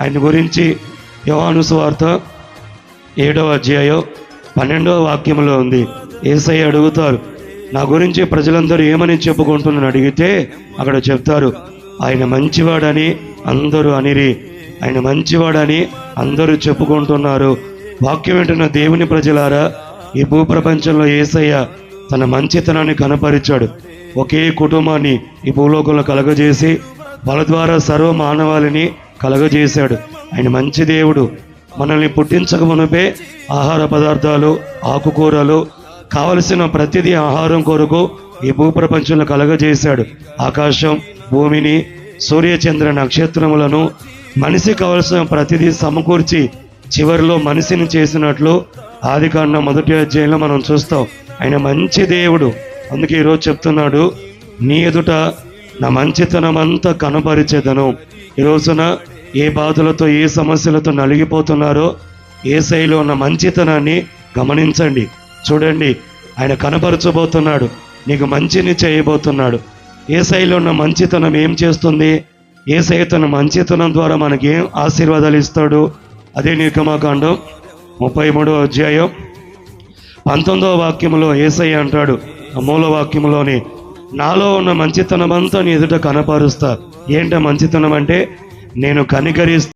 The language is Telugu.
ఆయన గురించి యోహాను వార్త ఏడవ అధ్యాయం పన్నెండవ వాక్యంలో ఉంది. ఏసై అడుగుతారు నా గురించి ప్రజలందరూ ఏమని చెప్పుకుంటున్నాను అడిగితే అక్కడ చెప్తారు ఆయన మంచివాడని అందరూ అనిరి ఆయన మంచివాడని అందరూ చెప్పుకుంటున్నారు. వాక్యం వింటున్న దేవుని ప్రజలారా ఈ భూప్రపంచంలో ఏసయ్య తన మంచితనాన్ని కనపరిచాడు. ఒకే కుటుంబాన్ని ఈ భూలోకంలో కలగజేసి వాళ్ళ ద్వారా సర్వ మానవాళిని కలగజేశాడు. ఆయన మంచి దేవుడు. మనల్ని పుట్టించక మునుపే ఆహార పదార్థాలు ఆకుకూరలు కావలసిన ప్రతిదీ ఆహారం కొరకు ఈ భూప్రపంచంలో కలగజేశాడు. ఆకాశం భూమిని సూర్యచంద్ర నక్షత్రములను మనిషి కావలసిన ప్రతిదీ సమకూర్చి చివరిలో మనిషిని చేసినట్లు ఆది కాండ మొదటి అధ్యాయంలో మనం చూస్తాం. ఆయన మంచి దేవుడు. అందుకే ఈరోజు చెప్తున్నాడు నీ ఎదుట నా మంచితనం అంతా కనపరిచేదను. ఈ రోజున ఏ బాధలతో ఏ సమస్యలతో నలిగిపోతున్నారో ఏ శైలిలో ఉన్న మంచితనాన్ని గమనించండి. చూడండి ఆయన కనపరచబోతున్నాడు నీకు మంచిని చేయబోతున్నాడు. ఏ శైలిలో ఉన్న మంచితనం ఏం చేస్తుంది? ఏ తన మంచితనం ద్వారా మనకి ఏం ఆశీర్వాదాలు ఇస్తాడు? అదే నిర్గమాకాండం ముప్పై మూడో అధ్యాయం. పంతొమ్మిదవ వాక్యంలో ఏసై అంటాడు ఆ మూల వాక్యంలోని నాలో ఉన్న మంచితనం అంతా నీ ఎదుట కనపరుస్తా. ఏంట మంచితనం అంటే నేను కనికరిస్తా.